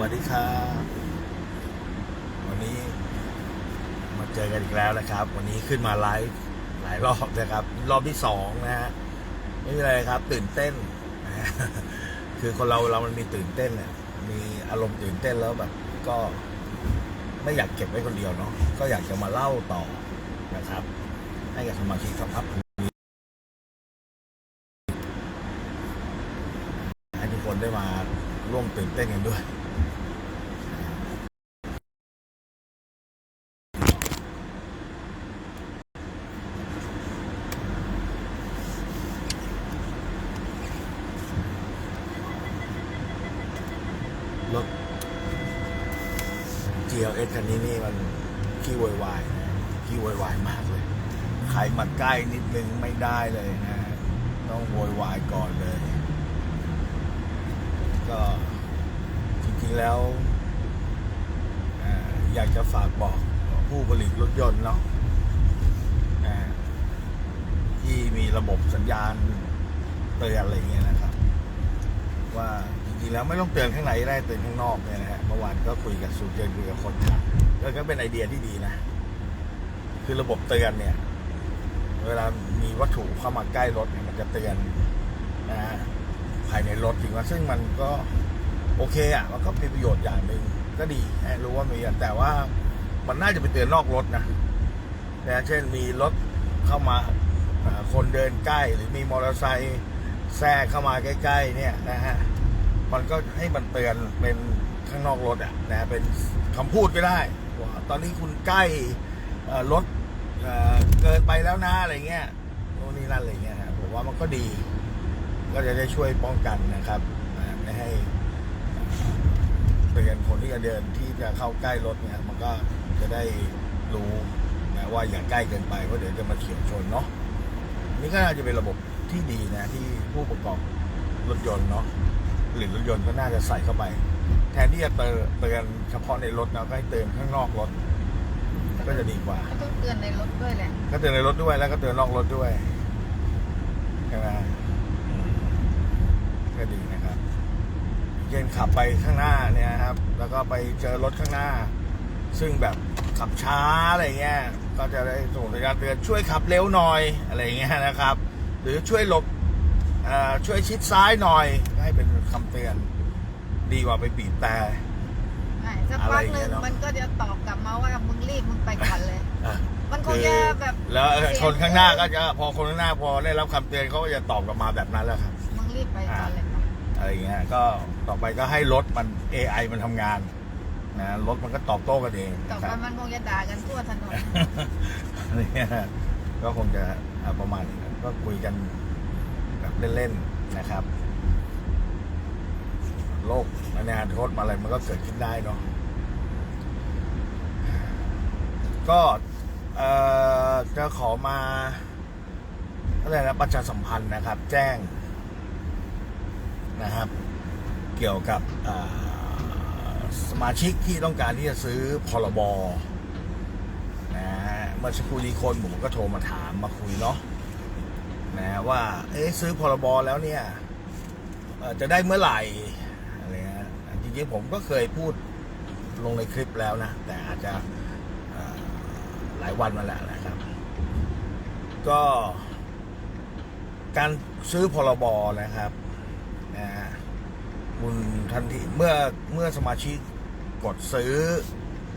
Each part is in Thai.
วัสดีครับวันนี้มาเจอกันอีกแล้วนะครับ วันนี้ขึ้นมาไลฟ์หลายรอบนะครับ รอบที่สองนะฮะไม่มีอะไรครับ ตื่นเต้นนะคือคนเราเรามันมีตื่นเต้นเนี่ยมีอารมณ์ตื่นเต้นแล้วแบบ ก็ไม่อยากเก็บไว้คนเดียวเนาะก็อยากจะมาเล่าต่อนะครับ ให้กับสมาชิกสัมภาษณ์ให้ทุกคนได้มาร่วมตื่นเต้นกันด้วย รถ GLS คันนี้นี่มันขี้โวยวายนะขี้โวยวายมากเลย ใครมาใกล้นิดนึงไม่ได้เลยนะ ต้องโวยวายก่อนเลย ก็จริงๆแล้วอยากจะฝากบอกผู้ผลิตรถยนต์เนาะที่มีระบบสัญญาณเตือนอะไรเงี้ยนะครับ ว่าจริงๆแล้วไม่ต้องเตือนข้างในได้เตือนข้างนอกเนี่ยนะฮะ วานก็คุยกับสูเจนคุยกับคนขับก็ก็เป็นไอเดียที่ดีนะ คือระบบเตือนเนี่ย เวลามีวัตถุเข้ามาใกล้รถเนี่ยมันจะเตือนนะฮะภายในรถจริงว่าซึ่งมันก็โอเคอะมันก็มีประโยชน์อย่างหนึ่งก็ดีให้รู้ว่ามีแต่ว่ามันน่าจะไปเตือนนอกรถนะนะเช่นมีรถเข้ามาอ่าคนเดินใกล้หรือมีมอเตอร์ไซค์แทรกเข้ามาใกล้ ๆ เนี่ยนะฮะมันก็ให้มันเตือนเป็น ข้างนอกรถอะนะเป็นคำพูดก็ได้ว่าตอนนี้คุณใกล้รถเเกินไปแล้วนะอะไรเงี้ยโน่นนี่นั่นอะไรเงี้ยนะผมว่ามันก็ดี ก็จะได้ช่วยป้องกันนะครับไม่ให้เตือนคนที่จะเดินที่จะเข้าใกล้รถเนี่ยมันก็จะได้รู้นะว่าอย่าใกล้เกินไปเพราะเดี๋ยวจะมาเฉียวชนเนาะนี่ก็น่าจะเป็นระบบที่ดีนะที่ผู้ประกอบรถยนต์เนาะหรือรถยนต์ก็น่าจะใส่เข้าไป แทนที่จะเตือนเตือนเฉพาะในรถนะก็ให้เตือนข้างนอกรถ ก็จะดีกว่า ก็ต้องเตือนในรถด้วยแหละ ก็เตือนในรถด้วยแล้วก็เตือนนอกรถด้วยใช่ไหมอืมก็ดีนะครับเย็นขับไปข้างหน้าเนี่ยครับ แล้วก็ไปเจอรถข้างหน้า ซึ่งแบบขับช้าอะไรเงี้ย ก็จะได้ส่งสัญญาณเตือนช่วยขับเร็วหน่อยอะไรเงี้ยนะครับ หรือช่วยหลบเอ่อช่วยชิดซ้ายหน่อยให้เป็นคำเตือน ดีกว่าไปบีบแต่ อะสักอะไรพักอย่างหเงี้นึ่ยงเนอะ มันก็จะตอบกลับมาว่ามึงรีบมึงไปก่อนเลย อะมันคงจะแบบแล้วคนข้างหน้าก็จะพอคนข้างหน้าพอได้รับคำเตือนเขาก็จะตอบกลับมาแบบนั้นแหละครับ มึงรีบไปก่อนเลยค่ะอะไรอย่างเงี้ยก็ต่อไปก็ให้รถมัน AI มันทำงานนะรถมันก็ตอบโต้กันเองต่อนะไปครับ มันคงจะด่ากันทั่วถนน อะไรเงี้ยก็คงจะอ่าประมาณนี้ก็คุยกันแบบเล่นๆนะครับ โลกอนาคตอะไรมันก็เกิดขึ้นได้เนาะก็จะขอมาอะไรนะประชาสัมพันธ์นะครับ แจ้งนะครับ เกี่ยวกับสมาชิกที่ต้องการที่จะซื้อพรบนะเมื่อสักครู่นี้คนผมก็โทรมาถามมาคุยเนาะนะว่า เอ๊ะซื้อพรบแล้วเนี่ยจะได้เมื่อไหร่ ริงๆผมก็เคยพูดลงในคลิปแล้วนะ แต่อาจจะหลายวันมาแล้วนะครับ ก็การซื้อพรบนะครับนะฮะคุณทันทีเมื่อเมื่อสมาชิกกดซื้อ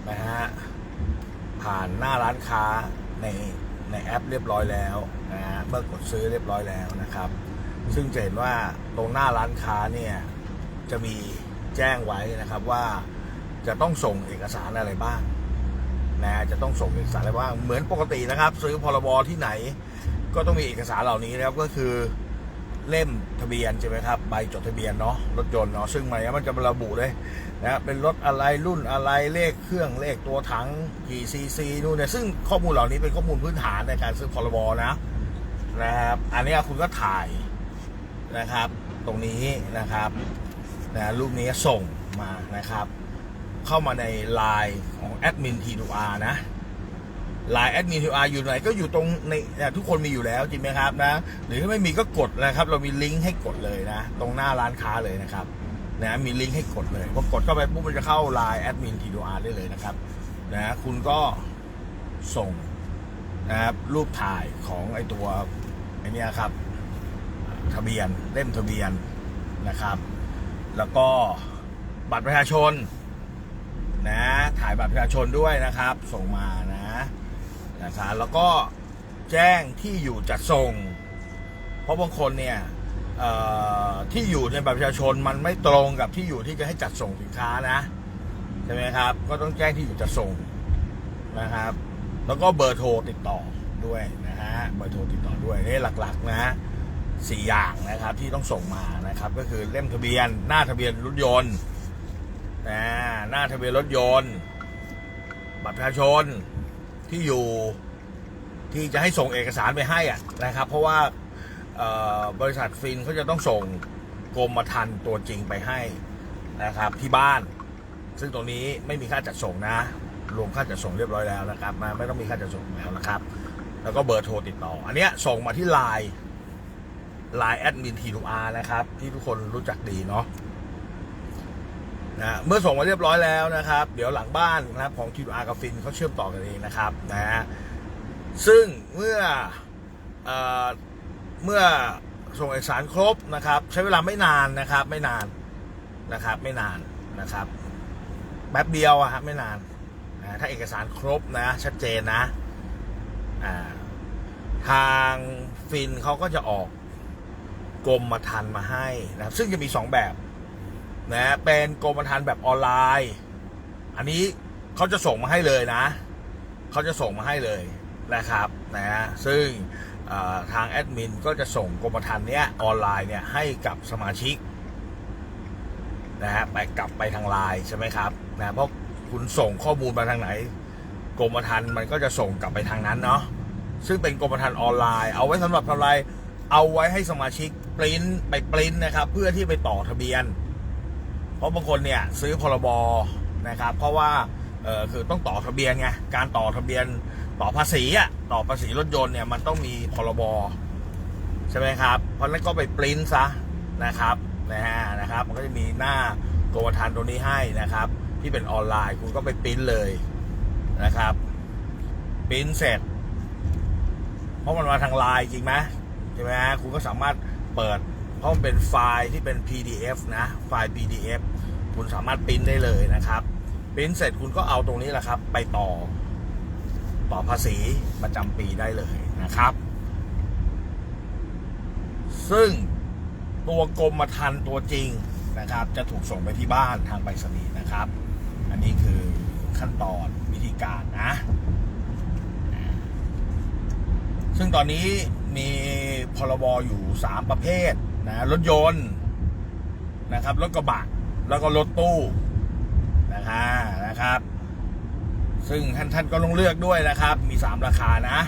นะฮะผ่านหน้าร้านค้าในในแอปเรียบร้อยแล้วนะฮะเมื่อกดซื้อเรียบร้อยแล้วนะครับ ซึ่งจะเห็นว่าตรงหน้าร้านค้าเนี่ยจะมี แจ้งไว้นะครับว่าจะต้องส่งเอกสารอะไรบ้างนะจะต้องส่งเอกสารอะไรบ้างเหมือนปกตินะครับ ซื้อพรบที่ไหน ก็ต้องมีเอกสารเหล่านี้นะครับก็คือเล่มทะเบียนใช่ไหมครับใบจดทะเบียนเนาะรถยนต์เนาะซึ่งมันมันจะระบุเลยนะเป็นรถอะไรรุ่นอะไรเลขเครื่องเลขตัวถังกี่ซีซีนู่นเนี่ยซึ่งข้อมูลเหล่านี้เป็นข้อมูลพื้นฐานในการซื้อพรบนะนะครับ อันนี้คุณก็ถ่ายนะครับ ตรงนี้นะครับ นะรูปนี้ส่งมานะครับ เข้ามาในไลน์ของแอดมิน T2R นะไลน์แอดมินทีอาร์อยู่ไหนก็อยู่ตรงในทุกคนมีอยู่แล้วจริงไหมครับนะหรือถ้าไม่มีก็กดนะครับ เรามีลิงก์ให้กดเลยนะ ตรงหน้าร้านค้าเลยนะครับนะมีลิงก์ให้กดเลยพอกดเข้าไปปุ๊บมันจะเข้าไลน์แอดมินทีดูอาร์ได้เลยนะครับนะคุณก็ส่งนะครับรูปถ่ายของไอตัวไอเนี้ยครับ ทะเบียนเล่มทะเบียนนะครับ แล้วก็บัตรประชาชนนะถ่ายบัตรประชาชนด้วยนะครับ ส่งมานะนะครับแล้วก็แจ้งที่อยู่จัดส่ง เพราะบางคนเนี่ยที่อยู่ในบัตรประชาชนมันไม่ตรงกับที่อยู่ที่จะให้จัดส่งสินค้านะใช่ไหมครับ ก็ต้องแจ้งที่อยู่จัดส่งนะครับ แล้วก็เบอร์โทรติดต่อด้วยนะฮะเบอร์โทรติดต่อด้วยนี่หลักๆนะ สี่อย่างนะครับที่ต้องส่งมานะครับ ก็คือเล่มทะเบียน หน้าทะเบียนรถยนต์นะหน้าทะเบียนรถยนต์ บัตรประชาชนที่อยู่ที่จะให้ส่งเอกสารไปให้อะนะครับ เพราะว่าบริษัทฟินเขาจะต้องส่งกรมธรรม์ตัวจริงไปให้นะครับที่บ้าน ซึ่งตรงนี้ไม่มีค่าจัดส่งนะ รวมค่าจัดส่งเรียบร้อยแล้วนะครับมาไม่ต้องมีค่าจัดส่งแล้วนะครับ แล้วก็เบอร์โทรติดต่อ อันเนี้ยส่งมาที่ไลน์ ไลน์แอดมินทีูอาร์นะครับ ที่ทุกคนรู้จักดีเนาะนะเมื่อส่งมาเรียบร้อยแล้วนะครับ เดี๋ยวหลังบ้านนะครับของทีูอาร์กับฟินเขาเชื่อมต่อกันเองนะครับนะฮะซึ่งเมื่อเออเมื่อส่งเอกสารครบนะครับ ใช้เวลาไม่นานนะครับ ไม่นานนะครับ ไม่นานนะครับแป๊บเดียวอะครับไม่นานนะถ้าเอกสารครบนะ ชัดเจนนะอ่าทางฟินเขาก็จะออก กรมธรรม์มาให้นะครับ ซึ่งจะมีสองแบบนะเป็นกรมธรรม์แบบออนไลน์ อันนี้เขาจะส่งมาให้เลยนะเขาจะส่งมาให้เลยนะครับนะฮะซึ่งทางแอดมินก็จะส่งกรมธรรม์เนี้ยออนไลน์เนี่ยให้กับสมาชิกนะฮะไปกลับไปทางไลน์ใช่ไหมครับนะเพราะคุณส่งข้อมูลมาทางไหน กรมธรรม์มันก็จะส่งกลับไปทางนั้นเนาะซึ่งเป็นกรมธรรม์ออนไลน์ เอาไว้สำหรับทำไรเอาไว้ให้สมาชิก ปริ้นไปปริ้นนะครับ เพื่อที่ไปต่อทะเบียน เพราะบางคนเนี่ยซื้อพรบนะครับ เพราะว่าเออคือต้องต่อทะเบียนไงการต่อทะเบียนต่อภาษีอะต่อภาษีรถยนต์เนี่ยมันต้องมีพรบใช่ไหมครับ เพราะนั้นก็ไปปริ้นซะนะครับนะฮะนะครับ มันก็จะมีหน้ากรมธรรม์ตัวนี้ให้นะครับ ที่เป็นออนไลน์คุณก็ไปปริ้นเลยนะครับปริ้นเสร็จ เพราะมันมาทางไลน์จริงไหมใช่ไหมฮะคุณก็สามารถ เปิด เพราะมันเป็นไฟล์ที่เป็น PDF นะ ไฟล์ PDF คุณสามารถปริ้นได้เลยนะครับปริ้นเสร็จคุณก็เอาตรงนี้แหละครับ ไปต่อ ต่อภาษีประจำปีได้เลยนะครับ ซึ่งตัวกรมธรรม์ตัวจริงนะครับ จะถูกส่งไปที่บ้านทางไปรษณีย์นะครับ อันนี้คือขั้นตอนวิธีการนะ ซึ่งตอนนี้มี พรบอยู่ 3 ประเภทนะรถยนต์นะครับรถกระบะแล้วก็รถตู้นะคะนะครับ ซึ่งท่านท่านก็ต้องเลือกด้วยนะครับ มี 3 ราคานะ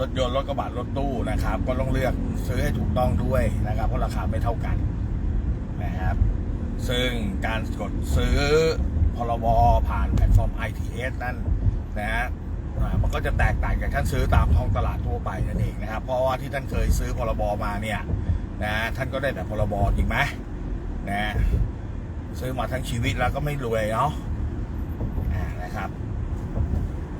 รถยนต์รถกระบะรถตู้นะครับ ก็ต้องเลือกซื้อให้ถูกต้องด้วยนะครับ เพราะราคาไม่เท่ากันนะครับ ซึ่งการกดซื้อพรบผ่านแพลตฟอร์ม ITS นั่นนะฮะ อ่ามันก็จะแตกต่างจากท่านซื้อตามท้องตลาดทั่วไปนั่นเองนะครับ เพราะว่าที่ท่านเคยซื้อพรบมาเนี่ยนะท่านก็ได้แต่พรบจริงไหมนะซื้อมาทั้งชีวิตแล้วก็ไม่รวยเนาะนะครับ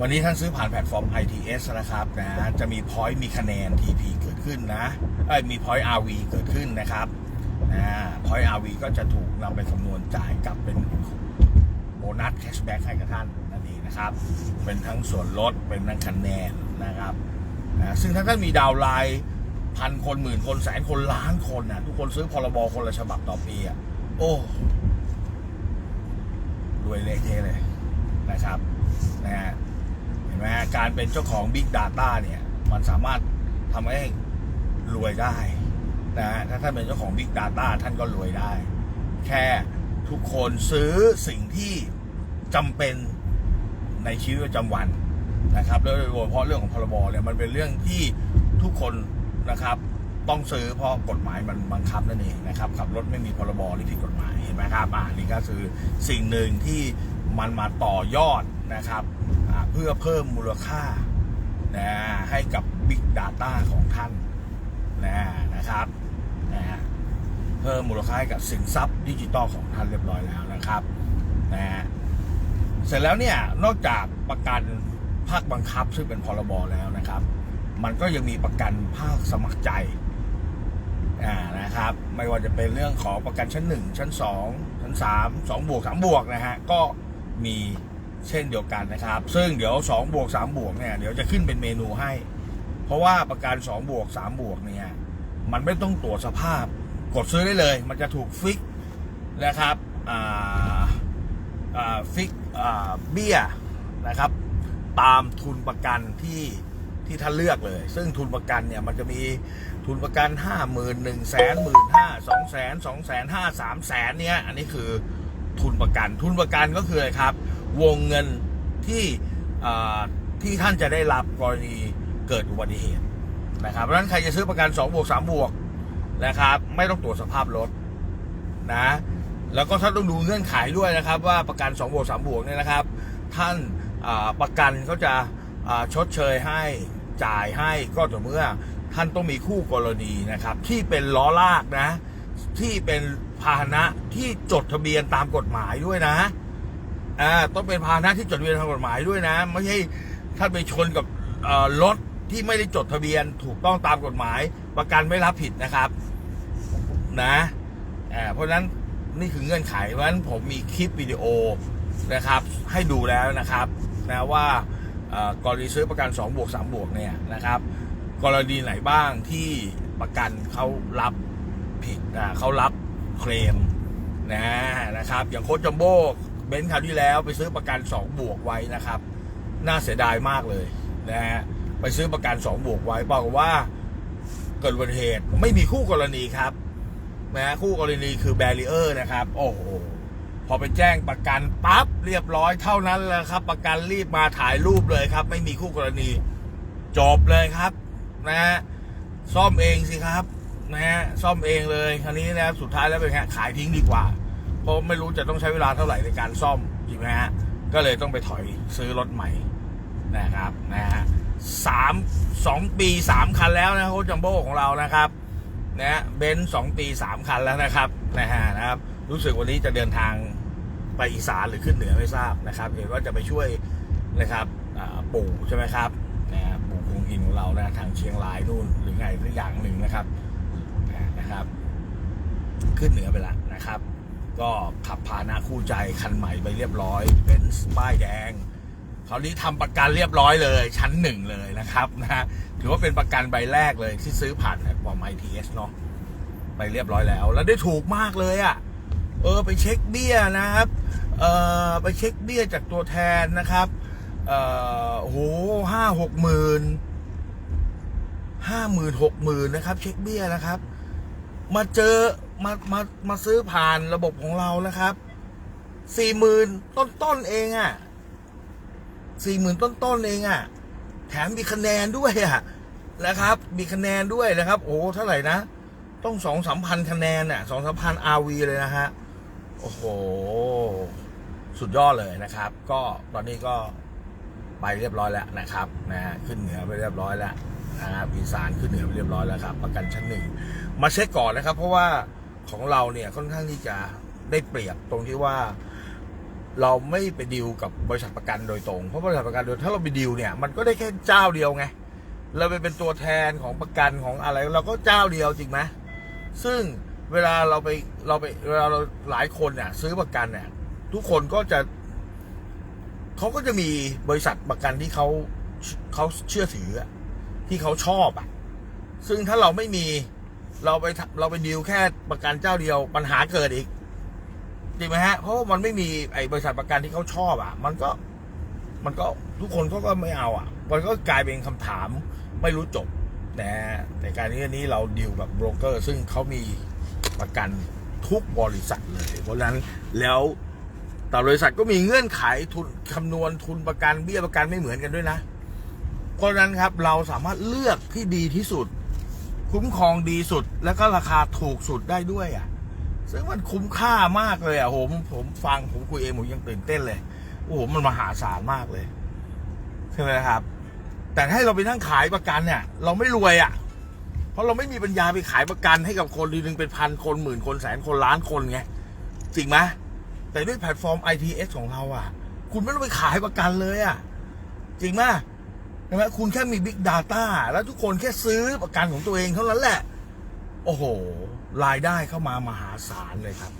วันนี้ท่านซื้อผ่านแพลตฟอร์ม ITS นะครับนะจะมีพอยต์มีคะแนน TP เกิดขึ้นนะเอ้ยมีพอยต์ RV เกิดขึ้นนะครับนะพอยต์ RV ก็จะถูกนำไปคำนวณจ่ายกลับเป็นโบนัสแคชแบ็กให้กับท่าน นะครับ เป็นทั้งส่วนลดเป็นทั้งคะแนนนะครับนะซึ่งถ้าท่านมีดาวไลน์พันคนหมื่นคนแสนคนล้านคนนะทุกคนซื้อพรบคนละฉบับต่อปีอะโอ้รวยเละเทะเลยนะครับนะฮะเห็นไหมการเป็นเจ้าของ Big Data เนี่ย มันสามารถทำให้รวยได้นะฮะถ้าท่านเป็นเจ้าของ Big Data ท่านก็รวยได้ แค่ทุกคนซื้อสิ่งที่จำเป็น ในชีวิตประจำวันนะครับแล้วโดยเฉพาะเรื่องของพรบเนี่ยมันเป็นเรื่องที่ทุกคนนะครับต้องซื้อเพราะกฎหมายมันบังคับนั่นเองนะครับขับรถไม่มีพรบนี่ผิดกฎหมายเห็นไหมครับอ่านี่ก็คือสิ่งหนึ่งที่มันมาต่อยอดนะครับเพื่อเพิ่มมูลค่านะให้กับ Big Data ของท่านนะนะครับนะเพิ่มมูลค่าให้กับสินทรัพย์ดิจิตอลของท่านเรียบร้อยแล้วนะครับนะ เสร็จแล้วเนี่ยนอกจากประกันภาคบังคับซึ่งเป็นพรบแล้วนะครับ มันก็ยังมีประกันภาคสมัครใจอ่านะครับ ไม่ว่าจะเป็นเรื่องของประกันชั้น 1 ชั้น 2 ชั้น 3 2บวก3บวกนะฮะก็มีเช่นเดียวกันนะครับ ซึ่งเดี๋ยว2บวก3บวกเนี่ยเดี๋ยวจะขึ้นเป็นเมนูให้ เพราะว่าประกัน2บวก3บวกเนี่ยมันไม่ต้องตรวจสภาพกดซื้อได้เลย มันจะถูกฟิกนะครับอ่าอ่าฟิก เบี้ยนะครับ ตามทุนประกันที่ที่ท่านเลือกเลย ซึ่งทุนประกันเนี่ยมันจะมีทุนประกัน 5 0 0 0 0 1 0 0 0 0 0 1 5 0 0 0 2 0 0 0 0 2 5 0 0 0 3 0 0 0เนี่ยอันนี้คือทุนประกัน ทุนประกันก็คืออะไรครับ วงเงินที่ที่ท่านจะได้รับกรณีเกิดอุบัติเหตุนะครับเพราะฉะนั้นใครจะซื้อประกัน2บวก3บวกนะครับ ไม่ต้องตรวจสภาพรถนะ แล้วก็ท่านต้องดูเงื่อนไขด้วยนะครับ ว่าประกัน2บวก3บวกเนี่ยนะครับ ท่านประกันเขาจะชดเชยให้จ่ายให้ก็ต่อเมื่อท่านต้องมีคู่กรณีนะครับ ที่เป็นล้อลากนะ ที่เป็นพาหนะที่จดทะเบียนตามกฎหมายด้วยนะอ่าต้องเป็นพาหนะที่จดทะเบียนตามกฎหมายด้วยนะ ไม่ใช่ท่านไปชนกับรถที่ไม่ได้จดทะเบียนถูกต้องตามกฎหมาย ประกันไม่รับผิดนะครับ นะเพราะฉะนั้น นี่คือเงื่อนไขเพราะฉะนั้นผมมีคลิปวิดีโอนะครับ ให้ดูแล้วนะครับนะว่ากรณีซื้อประกัน2บวก3บวกเนี่ยนะครับ กรณีไหนบ้างที่ประกันเขารับผิดเขารับเคลมนะนะครับ อย่างโค้ชจัมโบ้เบนซ์คราวที่แล้วไปซื้อประกัน 2 บวกไว้นะครับ น่าเสียดายมากเลยนะฮะไปซื้อประกัน 2 บวกไว้บอกว่าเกิดอุบัติเหตุไม่มีคู่กรณีครับ นะฮะคู่กรณีคือแบรีเออร์นะครับ โอ้โหพอไปแจ้งประกันปั๊บเรียบร้อยเท่านั้นแหละครับ ประกันรีบมาถ่ายรูปเลยครับ ไม่มีคู่กรณีจบเลยครับนะฮะซ่อมเองสิครับนะฮะซ่อมเองเลยคราวนี้นะสุดท้ายแล้วเป็นไงขายทิ้งดีกว่า เพราะไม่รู้จะต้องใช้เวลาเท่าไหร่ในการซ่อมจริงไหมฮะก็เลยต้องไปถอยซื้อรถใหม่นะครับนะฮะสามสองปีสามคันแล้วนะโคชจัมโบ้ของเรานะครับ นะเบนซ์สองปีสามคันแล้วนะครับนะฮะนะครับ รู้สึกวันนี้จะเดินทางไปอีสานหรือขึ้นเหนือไม่ทราบนะครับ เห็นว่าจะไปช่วยนะครับปู่ใช่ไหมครับนะปู่คงอินของเรานะทางเชียงรายนู่นหรือไงสักอย่างหนึ่งนะครับนะครับ ขึ้นเหนือไปแล้วนะครับ ก็ขับพาหนะคู่ใจคันใหม่ไปเรียบร้อยเป็นป้ายแดงาวนี้ทำประกันเรียบร้อยเลย ชั้นหนึ่งเลยนะครับนะฮะถือว่าเป็นประกันใบแรกเลยที่ซื้อผ่านแพลตฟอร์ม ITS เนาะไปเรียบร้อยแล้ว แล้วได้ถูกมากเลยอะ่ะเออไปเช็คเบี้ยนะครับเออไปเช็คเบี้ยจากตัวแทนนะครับเออโหห้าหกหมื่นห้าหมื่นหกหมื่นนะครับ เช็คเบี้ยนะครับ มาเจอมามามาซื้อผ่านระบบของเรานะครับสี่หมื่นต้นต้นๆเองอะ่ะ สี่หมื่นต้นๆเองอะ่ะ แถมมีคะแนนด้วยอะ่ะนะครับ มีคะแนนด้วยนะครับ โอ้เท่าไหร่นะ ต้องสองสามพันคะแนนน่ะสองสามพันอาวีเลยนะฮะ โอ้โห สุดยอดเลยนะครับ ก็ตอนนี้ก็ไปเรียบร้อยแล้วนะครับนะขึ้นเหนือไปเรียบร้อยแล้วนะครับอีสานขึ้นเหนือไปเรียบร้อยแล้วครับ ประกันชั้นหนึ่งมาเช็คก่อนนะครับ เพราะว่าของเราเนี่ยค่อนข้างที่จะได้เปรียบตรงที่ว่า เราไม่ไปดีลกับบริษัทประกันโดยตรง เพราะบริษัทประกันโดยถ้าเราไปดีลเนี่ยมันก็ได้แค่เจ้าเดียวไง เราไปเป็นตัวแทนของประกันของอะไร เราก็เจ้าเดียวจริงไหมซึ่งเวลาเราไปเราไปเวลาเราหลายคนเนี่ยซื้อประกันเนี่ยทุกคนก็จะเขาก็จะมีบริษัทประกันที่เขาเขาเชื่อถือที่เขาชอบอะซึ่งถ้าเราไม่มีเราไปเราไปดีลแค่ประกันเจ้าเดียวปัญหาเกิดอีก จริงไหมฮะเพราะว่ามันไม่มีไอ้บริษัทประกันที่เขาชอบอะ มันก็ มันก็ทุกคนเขาก็ไม่เอาอะ มันก็กลายเป็นคำถามไม่รู้จบนะฮะแต่การนี้อันนี้เราดีลกับโบรกเกอร์ ซึ่งเขามีประกันทุกบริษัทเลย เพราะฉะนั้นแล้วแต่บริษัทก็มีเงื่อนไขทุนคำนวณทุนประกันเบี้ยประกันไม่เหมือนกันด้วยนะ เพราะฉะนั้นครับเราสามารถเลือกที่ดีที่สุด คุ้มครองดีสุดแล้วก็ราคาถูกสุดได้ด้วยอะ ซึ่งมันคุ้มค่ามากเลยอะผมผมฟังผมคุยเองผมยังตื่นเต้นเลยโอ้โหมันมหาศาลมากเลยใช่ไหมครับ แต่ให้เราไปนั่งขายประกันเนี่ย เราไม่รวยอะ เพราะเราไม่มีปัญญาไปขายประกันให้กับคนทีนึงเป็นพันคนหมื่นคนแสนคนล้านคนไงจริงไหมแต่ด้วยแพลตฟอร์ม ITS ของเราอะ คุณไม่ต้องไปขายประกันเลยอะ จริงไหมใช่ไหมคุณแค่มี Big Data แล้วทุกคนแค่ซื้อประกันของตัวเองเท่านั้นแหละ โอ้โห รายได้เข้ามามหาศาลเลยครับ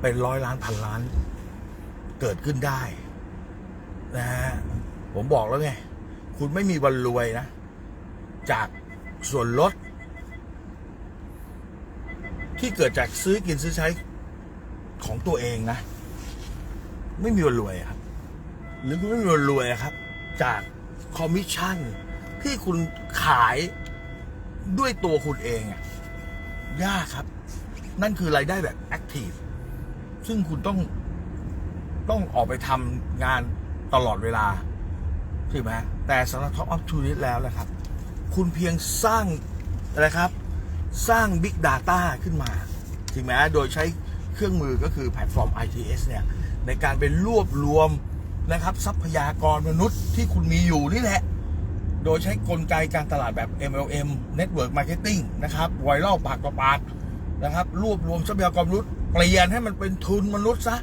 เป็นร้อยล้านพันล้าน เกิดขึ้นได้ นะฮะผมบอกแล้วไง คุณไม่มีวันรวยนะ จากส่วนลด ที่เกิดจากซื้อกินซื้อใช้ของตัวเองนะ ไม่มีวันรวยครับ หรือคุณไม่มีวันรวยครับ จากคอมมิชชั่นที่คุณขายด้วยตัวคุณเองอะ ยากครับ นั่นคือรายได้แบบแอคทีฟซึ่งคุณต้องต้องออกไปทำงานตลอดเวลาใช่ไหมแต่สำหรับ Top Up to It แล้วนะครับ คุณเพียงสร้างอะไรครับ สร้าง Big Data ขึ้นมาใช่ไหมโดยใช้เครื่องมือก็คือแพลตฟอร์ม ITS เนี่ย ในการเป็นรวบรวมนะครับ ทรัพยากรมนุษย์ที่คุณมีอยู่นี่แหละ โดยใช้กลไกการตลาดแบบ MLM Network Marketing นะครับไวรัลปากต่อปากนะครับ รวบรวมทรัพยากรมนุษย์เปลี่ยนให้มันเป็นทุนมนุษย์ซะ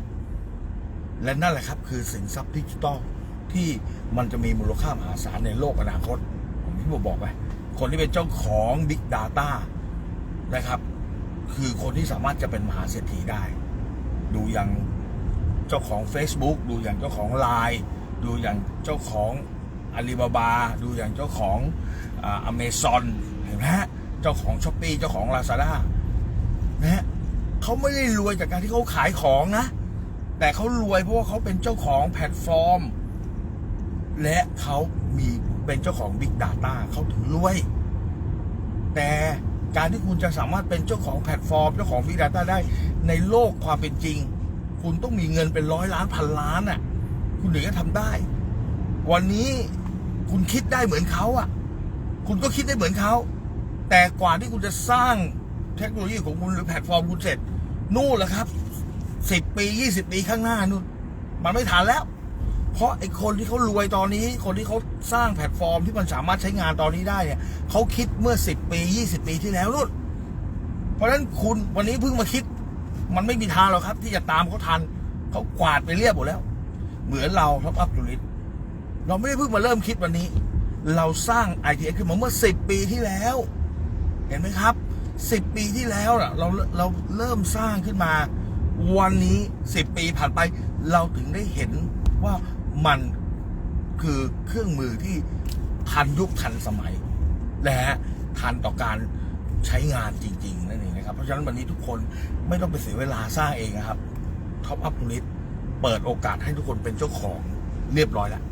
และนั่นแหละครับคือสินทรัพย์ดิจิตอลที่มันจะมีมูลค่ามหาศาลในโลกอนาคต ผมที่ผมบอกไป คนที่เป็นเจ้าของ Big Data นะครับ คือคนที่สามารถจะเป็นมหาเศรษฐีได้ ดูอย่างเจ้าของ Facebook ดูอย่างเจ้าของ Line ดูอย่างเจ้าของ อาลีบาบา ดูอย่างเจ้าของอเมซอนเห็นไหมฮะเจ้าของช้อปปีเจ้าของ Lazada นะฮะเขาไม่ได้รวยจากการที่เขาขายของนะ แต่เขารวยเพราะว่าเขาเป็นเจ้าของแพลตฟอร์ม และเขามีเป็นเจ้าของ Big Data เขาถึงรวย แต่การที่คุณจะสามารถเป็นเจ้าของแพลตฟอร์ม เจ้าของ Big Data ได้ในโลกความเป็นจริง คุณต้องมีเงินเป็นร้อยล้านพันล้านน่ะ คุณถึงจะทำได้ วันนี้ คุณคิดได้เหมือนเขาอะ คุณก็คิดได้เหมือนเขา แต่กว่าที่คุณจะสร้างเทคโนโลยีของคุณหรือแพลตฟอร์มคุณเสร็จ นู่นแหละครับสิบปียี่สิบปีข้างหน้านู่น มันไม่ทันแล้ว เพราะไอ้คนที่เขารวยตอนนี้ คนที่เขาสร้างแพลตฟอร์มที่มันสามารถใช้งานตอนนี้ได้เนี่ยเขาคิดเมื่อสิบปียี่สิบปีที่แล้วนู่น เพราะฉะนั้นคุณวันนี้เพิ่งมาคิด มันไม่มีทางหรอกครับ ที่จะตามเขาทันเขากวาดไปเรียบหมดแล้ว เหมือนเราท็อปอัพยูริต เราไม่ได้เพิ่งมาเริ่มคิดวันนี้ เราสร้าง ITS ขึ้นมาเมื่อสิบปีที่แล้ว เห็นไหมครับสิบปีที่แล้วเราเราเริ่มสร้างขึ้นมา วันนี้สิบปีผ่านไป เราถึงได้เห็นว่ามันคือเครื่องมือที่ทันยุคทันสมัย และทันต่อการใช้งานจริง ๆ นั่นเองนะครับ เพราะฉะนั้นวันนี้ทุกคนไม่ต้องไปเสียเวลาสร้างเองนะครับท็อปอัพลิตเปิดโอกาสให้ทุกคนเป็นเจ้าของเรียบร้อยแล้ว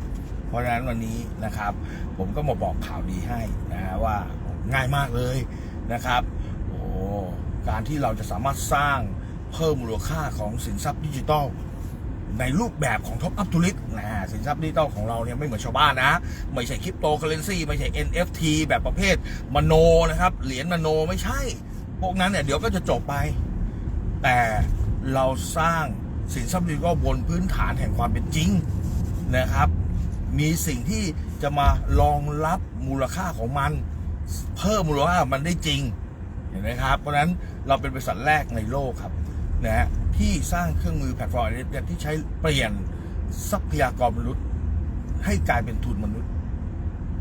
เพราะฉะนั้นวันนี้นะครับ ผมก็มาบอกข่าวดีให้นะว่าง่ายมากเลยนะครับโอ้การที่เราจะสามารถสร้างเพิ่มมูลค่าของสินทรัพย์ดิจิทัลในรูปแบบของ Top Up to List นะสินทรัพย์ดิจิตอลของเราเนี่ยไม่เหมือนชาวบ้านนะ ไม่ใช่คริปโตเคอเรนซีไม่ใช่ NFT แบบประเภทมโนนะครับ เหรียญมโนไม่ใช่ พวกนั้นเนี่ยเดี๋ยวก็จะจบไป แต่เราสร้างสินทรัพย์ดิจิทัลบนพื้นฐานแห่งความเป็นจริงนะครับ มีสิ่งที่จะมารองรับมูลค่าของมัน เพิ่มมูลค่ามันได้จริงเห็นไหมครับ เพราะฉะนั้นเราเป็นบริษัทแรกในโลกครับนะฮะที่สร้างเครื่องมือแพลตฟอร์มที่ใช้เปลี่ยนทรัพยากรมนุษย์ ให้กลายเป็นทุนมนุษย์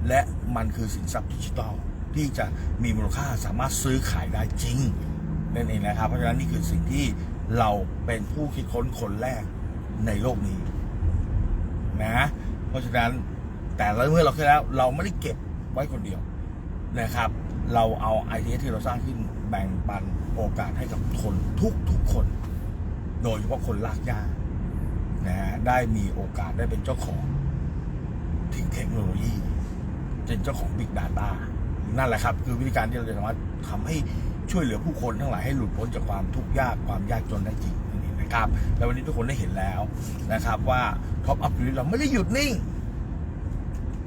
และมันคือสินทรัพย์ดิจิทัลที่จะมีมูลค่าสามารถซื้อขายได้จริงนั่นเองนะครับ เพราะฉะนั้นนี่คือสิ่งที่เราเป็นผู้คิดค้นคนแรกในโลกนี้นะ ราะฉะนั้นแต่ละเมื่อเราคิดแล้ว เราไม่ได้เก็บไว้คนเดียวนะครับ เราเอาไอเดียที่เราสร้างขึ้นแบ่งปันโอกาสให้กับคนทุกทุกๆคน โดยเฉพาะคนลากยานะฮะได้มีโอกาสได้เป็นเจ้าของถึงเทคโนโลยีเป็นเจ้าของ Big Data นั่นแหละครับ คือวิธีการที่เราจะสามารถทำให้ช่วยเหลือผู้คนทั้งหลายให้หลุดพ้นจากความทุกข์ยากความยากจนได้จริง นั่นเองนะครับแล้ววันนี้ทุกคนได้เห็นแล้วนะครับ ว่าท็อปอัพยูเราไม่ได้หยุดนิ่ง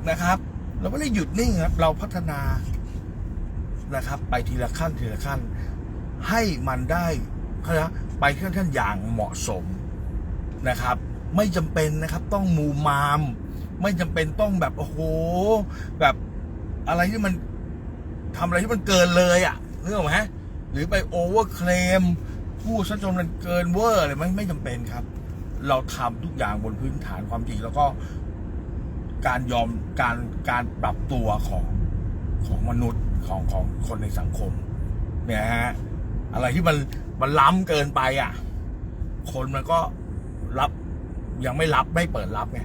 นะครับ เราไม่ได้หยุดนิ่งครับ เราพัฒนานะครับ ไปทีละขั้นทีละขั้น ให้มันได้เขาเรียกว่าไปขั้นขั้นอย่างเหมาะสมนะครับ ไม่จำเป็นนะครับ ต้องมูมาม ไม่จำเป็นต้องแบบโอ้โหแบบอะไรที่มันทำอะไรที่มันเกินเลยอะนึกออกไหมหรือไปโอเวอร์เคลม พูดซะจนมันเกินเวอร์อะไรไม่ไม่จำเป็นครับ เราทำทุกอย่างบนพื้นฐานความจริงแล้วก็การยอมการการปรับตัวของของมนุษย์ของของคนในสังคม เนี่ยฮะอะไรที่มันมันล้ำเกินไปอะ คนมันก็รับยังไม่รับไม่เปิดรับไง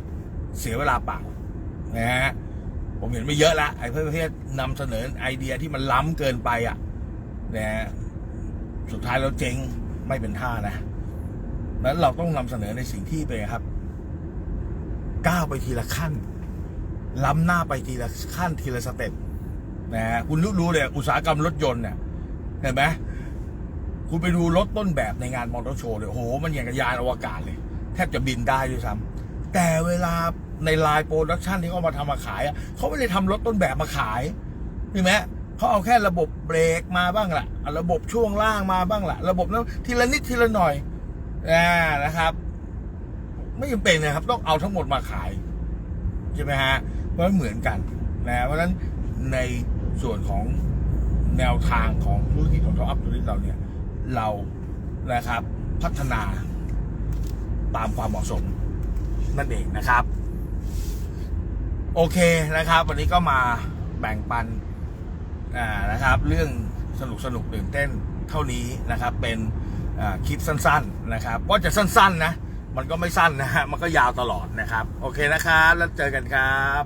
เสียเวลาเปล่านะฮะผมเห็นไม่เยอะละไอ้ประเภทนำเสนอไอเดียที่มันล้ำเกินไปอะนะฮะสุดท้ายเราเจ๊ง ไม่เป็นท่านะนั้นเราต้องนำเสนอในสิ่งที่เป็นครับก้าวไปทีละขั้น ล้ำหน้าไปทีละขั้นทีละสเต็ปนะฮะคุณรู้รู้เลยอุตสาหกรรมรถยนต์เนี่ยเห็นไหมคุณไปดูรถต้นแบบในงานมอเตอร์โชว์เลยโอ้โหมันอย่างกับยานอวกาศเลย แทบจะบินได้ด้วยซ้ำแต่เวลาในไลน์โปรดักชันที่เขามาทำมาขายอะเขาไม่ได้ทำรถต้นแบบมาขายเห็นไหม เขาเอาแค่ระบบเบรกมาบ้างละเอาระบบช่วงล่างมาบ้างละระบบนั้นทีละนิดทีละหน่อยอ่านะครับ ไม่จำเป็นนะครับ ต้องเอาทั้งหมดมาขายใช่ไหมฮะเพราะมันเหมือนกันนะเพราะฉะนั้นในส่วนของแนวทางของธุรกิจของท็อปอัพธุรกิจเราเนี่ย เรานะครับพัฒนาตามความเหมาะสมนั่นเองนะครับ โอเคนะครับ วันนี้ก็มาแบ่งปัน อ่านะครับ เรื่องสนุกสนุกตื่นเต้นเท่านี้นะครับ เป็นคลิปสั้นๆนะครับว่าจะสั้นๆนะ มันก็ไม่สั้นนะฮะมันก็ยาวตลอดนะครับ โอเคนะครับ แล้วเจอกันครับ